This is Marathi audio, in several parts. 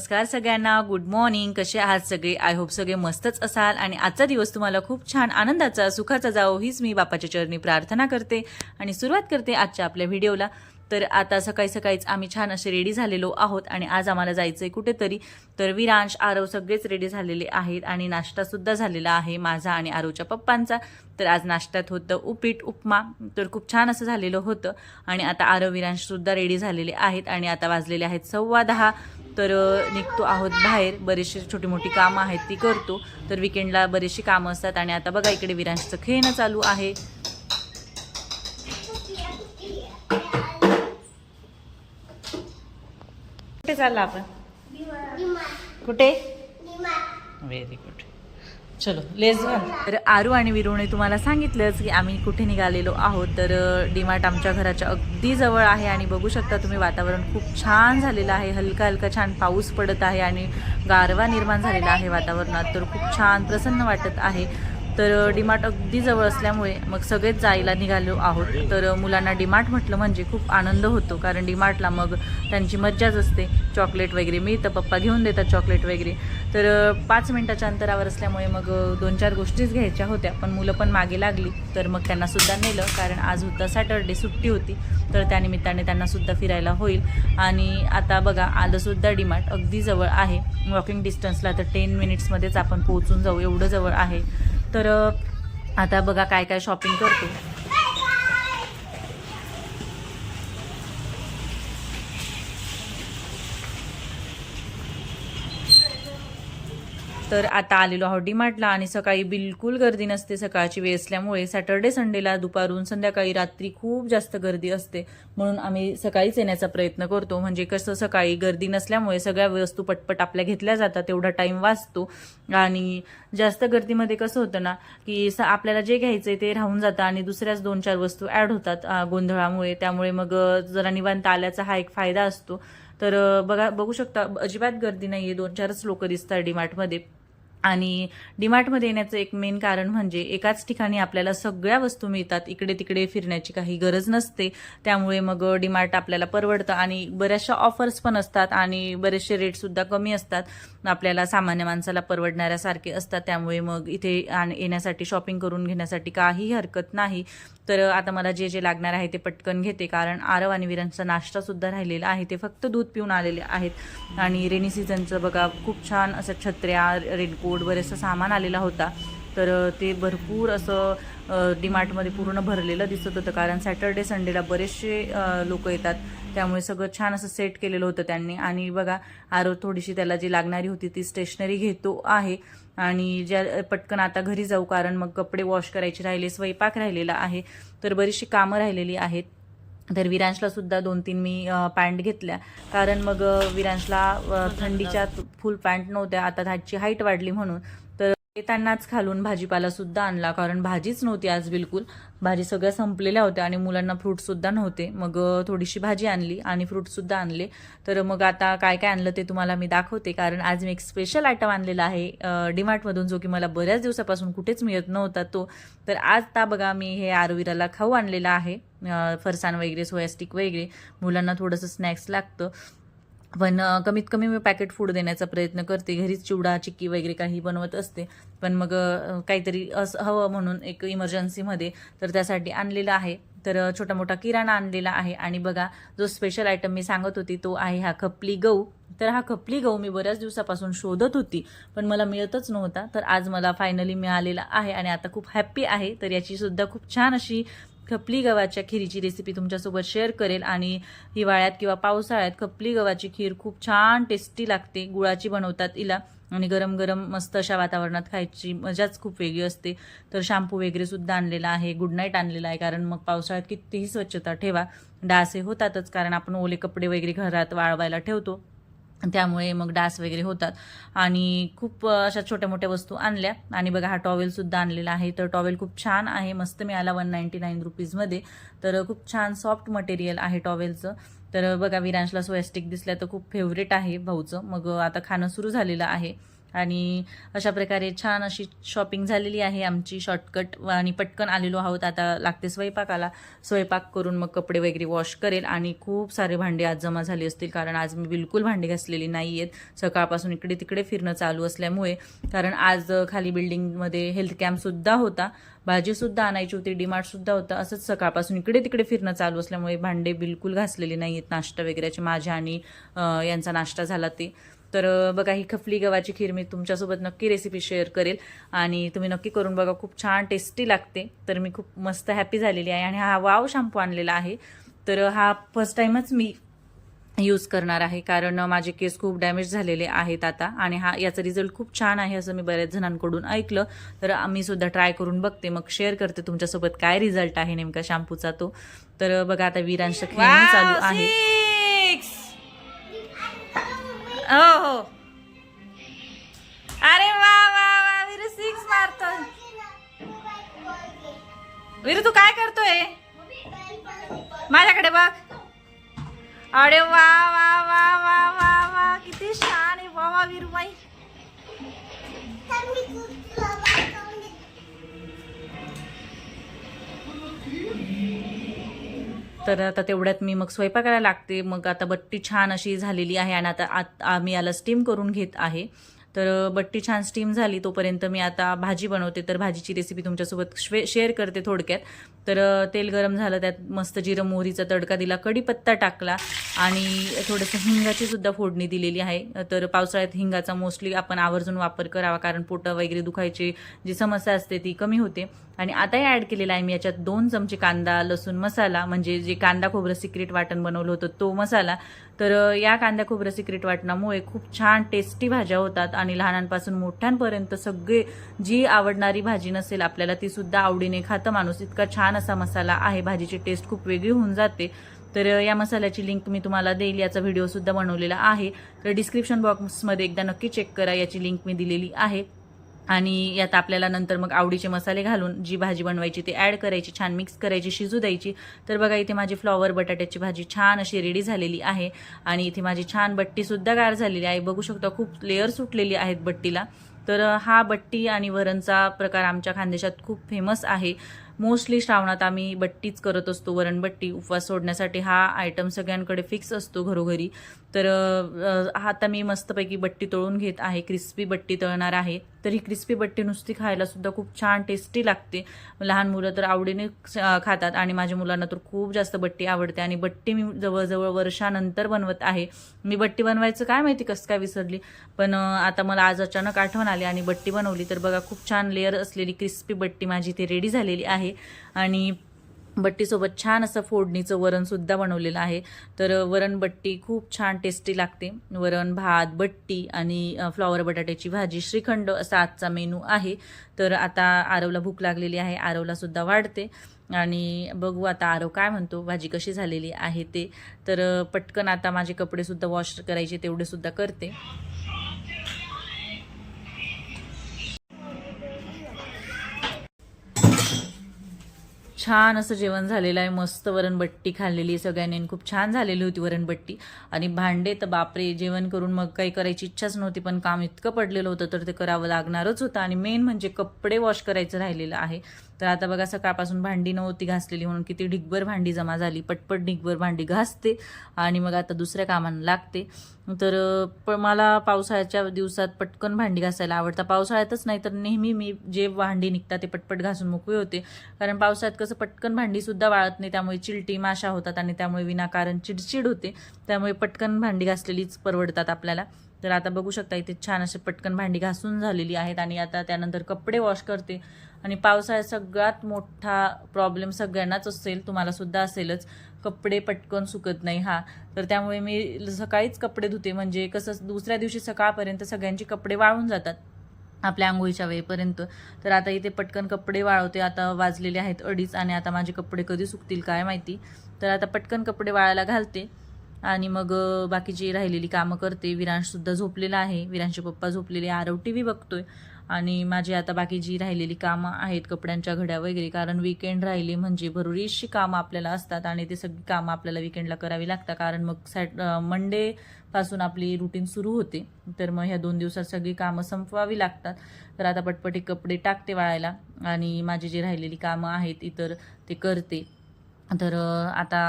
नमस्कार सगळ्यांना. गुड मॉर्निंग कसे आहात सगळे? आय होप सगळे मस्तच असाल. आणि आजचा दिवस तुम्हाला खूप छान आनंदाचा सुखाचा जावो हीच मी बापाच्या चरणी प्रार्थना करते. आणि सुरुवात करते आजच्या आपल्या व्हिडिओला तर आता सकाळी सकाळीच आम्ही छान असे रेडी झालेलो आहोत आणि आज आम्हाला जायचं आहे कुठेतरी. तर विरांश आरव सगळेच रेडी झालेले आहेत आणि नाश्तासुद्धा झालेला आहे माझा आणि आरवच्या पप्पांचा. तर आज नाश्त्यात होतं उपीट उपमा. तर खूप छान असं झालेलं होतं. आणि आता आरव विरांशसुद्धा रेडी झालेले आहेत आणि आता वाजलेले आहेत सव्वा दहा. तर निघतो आहोत बाहेर. बरेचशी छोटी मोठी कामं आहेत ती करतो. तर विकेंडला बरेचशी कामं असतात आणि आता बघा इकडे विरांशचं खेळणं चालू आहे. चालला आपण? कुठे? व्हेरी गुड चलो लेस तर आरू आणि विरूने तुम्हाला सांगितलंच की आम्ही कुठे निघालेलो आहोत तर डीमार्ट आमच्या घराच्या अगदी जवळ आहे आणि बघू शकता तुम्ही वातावरण खूप छान झालेलं आहे. हलका हलका छान पाऊस पडत आहे आणि गारवा निर्माण झालेला आहे वातावरणात तर खूप छान प्रसन्न वाटत आहे. तर डीमार्ट अगदी जवळ असल्यामुळे मग सगळेच जायला निघालो आहोत. तर मुलांना डीमार्ट म्हटलं म्हणजे खूप आनंद होतो कारण डीमार्टला मग त्यांची मज्जाच असते. चॉकलेट वगैरे मिळतं पप्पा घेऊन देतात चॉकलेट वगैरे. तर पाच मिनटाच्या अंतरावर असल्यामुळे मग दोन चार गोष्टीच घ्यायच्या होत्या पण मुलं पण मागे लागली. तर मग त्यांनासुद्धा नेलं कारण आज होता सॅटरडे सुट्टी होती. तर त्यानिमित्ताने त्यांनासुद्धा फिरायला होईल. आणि आता बघा आलंसुद्धा डीमार्ट अगदी जवळ आहे. वॉकिंग डिस्टन्सला तर टेन मिनिट्समध्येच आपण पोहोचून जाऊ एवढं जवळ आहे. तर आता बघा काय काय शॉपिंग करतो. तर आता आलेलो आहोत डीमार्टला आणि सकाळी बिलकुल गर्दी नसते सकाळची वेळ असल्यामुळे सॅटर्डे संडेला दुपारून संध्याकाळी रात्री खूप जास्त गर्दी असते. म्हणून आम्ही सकाळीच येण्याचा प्रयत्न करतो. म्हणजे कसं सकाळी गर्दी नसल्यामुळे सगळ्या वस्तू पटपट आपल्या घेतल्या जातात तेवढा टाईम वाचतो. आणि जास्त गर्दीमध्ये कसं होतं ना की स- आपल्याला जे घ्यायचंय ते राहून जातं आणि दुसऱ्याच दोन चार वस्तू ॲड होतात गोंधळामुळे. त्यामुळे मग जरा निवांत आल्याचा हा एक फायदा असतो. तर बघा बघू शकता अजिबात गर्दी नाही आहे दोन चारच लोक दिसतात डीमार्टमध्ये. आणि डीमार्टमध्ये येण्याचं एक मेन कारण म्हणजे एकाच ठिकाणी आपल्याला सगळ्या वस्तू मिळतात. इकडे तिकडे फिरण्याची काही गरज नसते. त्यामुळे मग डीमार्ट आपल्याला परवडतं आणि बऱ्याचशा ऑफर्स पण असतात आणि बरेचसे रेटसुद्धा कमी असतात. आपल्याला सामान्य माणसाला परवडणाऱ्यासारखे असतात. त्यामुळे मग इथे आण- येण्यासाठी शॉपिंग करून घेण्यासाठी काहीही हरकत नाही. तर आता मला जे जे लागणार आहे ते पटकन घेते. कारण आरव आणि विरांचा नाश्तासुद्धा राहिलेला आहे. ते फक्त दूध पिऊन आलेले आहेत. आणि रेनी सीझनचं बघा खूप छान असं छत्र्या रेनकोट बरेचसं सामान आलेला होता. तर ते भरपूर असं डीमार्टमध्ये पूर्ण भरलेलं दिसत होतं. कारण सॅटर्डे संडेला बरेचसे लोक येतात. त्यामुळे सगळं छान असं सेट केलेलं होतं त्यांनी. आणि बघा आरो थोडीशी त्याला जी लागणारी होती ती स्टेशनरी घेतो आहे. आणि ज्या पटकन आता घरी जाऊ. कारण मग कपडे वॉश करायचे राहिले स्वयंपाक राहिलेला आहे. तर बरीचशी कामं राहिलेली आहेत. तर विरांशला सुद्धा दोन तीन मी पॅन्ट घेतल्या. कारण मग विरांशला थंडीच्या फुल पॅन्ट नव्हत्या. आता त्याची हाईट वाढली म्हणून. तर त्यांनाच खालून भाजीपाला सुद्धा आणला. कारण भाजीच नव्हती आज बिलकुल. भाजी सगळ्या संपलेल्या होत्या आणि मुलांना फ्रूटसुद्धा नव्हते. मग थोडीशी भाजी आणली आणि फ्रूटसुद्धा आणले. तर मग आता काय काय आणलं ते तुम्हाला मी दाखवते. कारण आज मी एक स्पेशल आयटम आणलेला आहे डीमार्टमधून जो की मला बऱ्याच दिवसापासून कुठेच मिळत नव्हता तो. तर आज ता बघा मी हे आरवीराला खाऊ आणलेला आहे फरसाण वगैरे सोयास्टिक वगैरे. मुलांना थोडंसं स्नॅक्स लागतं. पण कमीत कमी मी पॅकेट फूड देण्याचा प्रयत्न करते. घरीच चिवडा चिक्की वगैरे काही बनवत असते. पण मग काहीतरी असं हवं म्हणून एक इमर्जन्सीमध्ये तर त्यासाठी आणलेलं आहे. तर छोटा मोठा किराणा आणलेला आहे. आणि बघा जो स्पेशल आयटम मी सांगत होती तो आहे हा खपली गहू. तर हा खपली गहू मी बऱ्याच दिवसापासून शोधत होती पण मला मिळतच नव्हता. तर आज मला फायनली मिळालेला आहे आणि आता खूप हॅप्पी आहे. तर याची सुद्धा खूप छान अशी खपली गव्हाच्या खिरीची रेसिपी तुमच्यासोबत शेअर करेल आणि हिवाळ्यात किंवा पावसाळ्यात खपली गव्हाची खीर खूप छान टेस्टी लागते. गुळाची बनवतात इला आणि गरम गरम मस्त अशा वातावरणात खायची मजाच खूप वेगळी असते. तर शॅम्पू वगैरे सुद्धा आणलेला आहे. गुड नाईट आणलेला आहे. कारण मग पावसाळ्यात कितीही स्वच्छता ठेवा. डास हे होतातच कारण आपण ओले कपडे वगैरे घरात वाळवायला ठेवतो. त्यामुळे मग डास वगैरे होतात. आणि खूप अशा छोट्या मोठ्या वस्तू आणल्या. आणि बघा हा टॉवेलसुद्धा आणलेला आहे. तर टॉवेल खूप छान आहे. मस्त मिळाला वन नाईन्टी नाईन रुपीजमध्ये तर खूप छान सॉफ्ट मटेरियल आहे टॉवेलचं तर बघा विरांशला सोयास्टिक दिसल्या. तर खूप फेवरेट आहे भाऊचं. मग आता खाणं सुरू झालेलं आहे. आणि अशा प्रकारे छान अशी शॉपिंग झालेली आहे. आमची शॉर्टकट आणि पटकन आलेलो आहोत. आता लागते स्वयंपाकाला स्वयंपाक करून मग कपडे वगैरे वॉश करेल आणि खूप सारे भांडे आज जमा झाले असतील. कारण आज मी बिलकुल भांडे घासलेली नाही आहेत सकाळपासून इकडे तिकडे फिरणं चालू असल्यामुळे. कारण आज खाली बिल्डिंगमध्ये हेल्थ कॅम्पसुद्धा होता. भाजीसुद्धा आणायची होती डीमार्टसुद्धा होता. असंच सकाळपासून इकडे तिकडे फिरणं चालू असल्यामुळे भांडे बिलकुल घासलेले नाही आहेत नाश्ता वगैरेचे माझ्या आणि यांचा नाश्ता झाला ते. तर बघा ही खपली गव्हाची खीर मी तुमच्यासोबत नक्की रेसिपी शेअर करेल. आणि तुम्ही नक्की करून बघा खूप छान टेस्टी लागते. तर मी खूप मस्त हॅपी झालेली आहे. आणि हा वाव शॅम्पू आणलेला आहे. तर हा फर्स्ट टाईमच मी यूज करणार आहे. कारण माझे केस खूप डॅमेज झालेले आहेत आता. आणि हा याचा रिझल्ट खूप छान आहे असं मी बऱ्याच जणांकडून ऐकलं. तर आम्ही सुद्धा ट्राय करून बघते. मग शेअर करते तुमच्यासोबत काय रिझल्ट आहे नेमका शॅम्पूचा तो. तर बघा आता वीरांश खेळणं चालू आहे. हो हो. अरे वा वा वा वीरू सिक्स मारतो वीरू तू काय करतोय? माझ्याकडे बघ. अरे वा वा वा वा वा वा किती छान आहे. वा वा वीरूबाई तर आता तेवढ्यात मी मग स्वयंपाकाला लागते. मग आता बट्टी छान अशी झालेली आहे आणि आता आत आम्ही याला स्टीम करून घेत आहे. तर बट्टी छान स्टीम झाली तोपर्यंत मी आता भाजी बनवते. तर भाजीची रेसिपी तुमच्यासोबत शे शेअर करते थोडक्यात. तर तेल गरम झालं त्यात मस्त जिरं मोहरीचा तडका दिला कढीपत्ता टाकला आणि थोडंसं हिंगाची सुद्धा फोडणी दिलेली आहे. तर पावसाळ्यात हिंगाचा मोस्टली आपण आवर्जून वापर करावा कारण पोटं वगैरे दुखायची जी समस्या असते ती कमी होते. आणि आताही ॲड केलेला आहे मी याच्यात दोन चमचे कांदा लसूण मसाला म्हणजे जे कांदा खोबरं सिक्रेट वाटण बनवलं होतं तो मसाला. तर या कांदा खोबरं सिक्रेट वाटणामुळे खूप छान टेस्टी भाज्या होतात आणि लहानांपासून मोठ्यांपर्यंत सगळे जी आवडणारी भाजी नसेल आपल्याला ती सुद्धा आवडीने खातं माणूस. इतका छान छान असा मसाला आहे. भाजीची टेस्ट खूप वेगळी होऊन जाते. तर या मसाल्याची लिंक मी तुम्हाला देईल याचा व्हिडिओसुद्धा बनवलेला आहे. तर डिस्क्रिप्शन बॉक्समध्ये एकदा नक्की चेक करा. याची लिंक मी दिलेली आहे. आणि यात आपल्याला नंतर मग आवडीचे मसाले घालून जी भाजी बनवायची ती ॲड करायची छान मिक्स करायची शिजू द्यायची. तर बघा इथे माझी फ्लॉवर बटाट्याची भाजी छान अशी रेडी झालेली आहे. आणि इथे माझी छान बट्टीसुद्धा गार झालेली आहे. बघू शकता खूप लेअर सुटलेली आहेत बट्टीला. तर हा बट्टी आणि वरणचा प्रकार आमच्या खानदेशात खूप फेमस आहे. मोस्टली श्रावणात आम्ही बट्टीच करत असतो वरणबट्टी उपवास सोडण्यासाठी हा आयटम सगळ्यांकडे फिक्स असतो घरोघरी. तर आता मी मस्तपैकी बट्टी तळून घेत आहे क्रिस्पी बट्टी तळणार आहे. तर ही क्रिस्पी बट्टी नुसती खायला सुद्धा खूप छान टेस्टी लागते. लहान मुलं तर आवडीने खातात आणि माझ्या मुलांना तर खूप जास्त बट्टी आवडते आणि बट्टी मी जवळजवळ वर्षानंतर बनवत आहे. मी बट्टी बनवायचं काय माहिती कसं काय विसरली. पण आता मला आज अचानक आठवण आली आणि बट्टी बनवली. तर बघा खूप छान लेअर असलेली क्रिस्पी बट्टी माझी इथे रेडी झालेली आहे. आणि बट्टीसोबत छान असं फोडणीचं वरणसुद्धा बनवलेलं आहे. तर वरण बट्टी खूप छान टेस्टी लागते. वरण भात बट्टी आणि फ्लॉवर बटाट्याची भाजी श्रीखंड असा आजचा मेनू आहे. तर आता आरवला भूक लागलेली आहे. आरवलासुद्धा वाढते. आणि बघू आता आरव काय म्हणतो भाजी कशी झालेली आहे ते. तर पटकन आता माझे कपडेसुद्धा वॉश करायचे तेवढेसुद्धा करते. छान असं जेवण झालेलं आहे. मस्त वरणबट्टी खाल्लेली आहे सगळ्यांनी खूप छान झालेली होती वरणबट्टी. आणि भांडे तर बापरे जेवण करून मग काही करायची इच्छाच नव्हती पण काम इतकं पडलेलं होतं तर ते करावं लागणारच होतं. आणि मेन म्हणजे कपडे वॉश करायचं राहिलेलं आहे. तर आता बघा सकाळपासून भांडी नव्हती घासलेली म्हणून किती ढिगभर भांडी जमा झाली. पटपट ढिगभर भांडी घासते आणि मग आता दुसऱ्या कामांना लागते. तर प मला पावसाळ्याच्या दिवसात पटकन भांडी घासायला आवडतं. पावसाळ्यातच नाही तर नेहमी मी जे भांडी निघतात ते पटपट घासून मोकळी होते. कारण पावसाळ्यात कसं पटकन भांडीसुद्धा वाळत नाही त्यामुळे चिलटी माशा होतात आणि त्यामुळे विनाकारण चिडचिड होते. त्यामुळे पटकन भांडी घासलेलीच परवडतात आपल्याला. तर आता बघू शकता इथे छान असे पटकन भांडी घासून झालेली आहेत आणि आता त्यानंतर कपडे वॉश करते. आणि पावसाळ्यात सगळ्यात मोठा प्रॉब्लेम सगळ्यांनाच असेल तुम्हाला सुद्धा असेलच. कपडे पटकन सुकत नाही हा. तर त्यामुळे मी सकाळीच कपडे धुते. म्हणजे कसं दुसऱ्या दिवशी सकाळपर्यंत सगळ्यांचे कपडे वाळून जातात आपल्या आंघोळीच्या वेळेपर्यंत. तर आता इथे पटकन कपडे वाळवते. आता वाजलेले आहेत अडीच आणि आता माझे कपडे कधी सुकतील काय माहिती. तर आता पटकन कपडे वाळायला घालते आणि मग बाकीची राहिलेली कामं करते. विरांशसुद्धा झोपलेला आहे. विरांशचे पप्पा झोपलेले आरव टी व्ही बघतोय. आणि माझी आता बाकी जी राहिलेली कामं आहेत कपड्यांच्या घड्या वगैरे कारण विकेंड राहिली म्हणजे भरपूरशी कामं आपल्याला असतात आणि ते सगळी कामं आपल्याला विकेंडला करावी लागतात. कारण मग सॅट मंडे पासून आपली रुटीन सुरू होते. तर मग ह्या दोन दिवसात सगळी कामं संपवावी लागतात. तर आता पटपटी कपडे टाकते वाळायला. आणि माझी जी राहिलेली कामं आहेत इतर ते करते. तर आता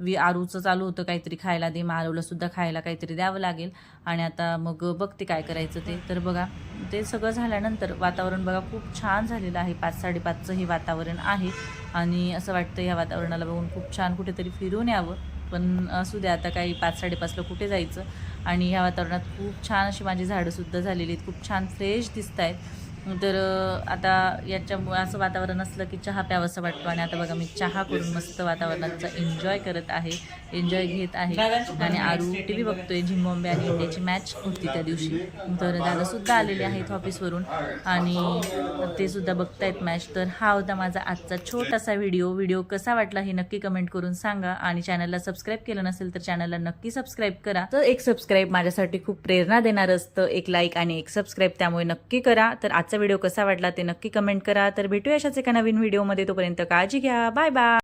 वि आरूचं चालू होतं काहीतरी खायला दे मग सुद्धा खायला काहीतरी द्यावं लागेल. आणि आता मग बघते काय करायचं ते. तर बघा ते सगळं झाल्यानंतर वातावरण बघा खूप छान झालेलं आहे. पाच साडेपाचचं हे वातावरण आहे. आणि असं वाटतं ह्या वातावरणाला बघून खूप छान कुठेतरी फिरून यावं. पण असू द्या आता काही पाच साडेपाचला कुठे जायचं. आणि ह्या वातावरणात खूप छान अशी माझी झाडंसुद्धा झालेली आहेत. खूप छान फ्रेश दिसत आहेत तर आता याच्यामुळे असं वातावरण असलं की चहा प्यावंसं वाटतो आणि आता बघा मी चहा करून मस्त वातावरणाचा एन्जॉय करत आहे एन्जॉय घेत आहे. आणि आरू टी व्ही बघतोय झिम्बॉम्बे आणि इंडियाची मॅच होती त्या दिवशी. तर दादासुद्धा आलेले आहेत ऑफिसवरून आणि ते सुद्धा बघतायत मॅच तर हा होता माझा आजचा छोटासा व्हिडिओ व्हिडिओ कसा वाटला हे नक्की कमेंट करून सांगा आणि चॅनलला सबस्क्राईब केलं नसेल तर चॅनलला नक्की सबस्क्राईब करा. तर एक सबस्क्राईब माझ्यासाठी खूप प्रेरणा देणार असतं एक लाईक आणि एक सबस्क्राईब त्यामुळे नक्की करा. तर आजचा व्हिडिओ कसा वाटला ते नक्की कमेंट करा. तर भेटूया अशाच एका नवीन व्हिडिओमध्ये. तोपर्यंत काळजी घ्या. Bye bye.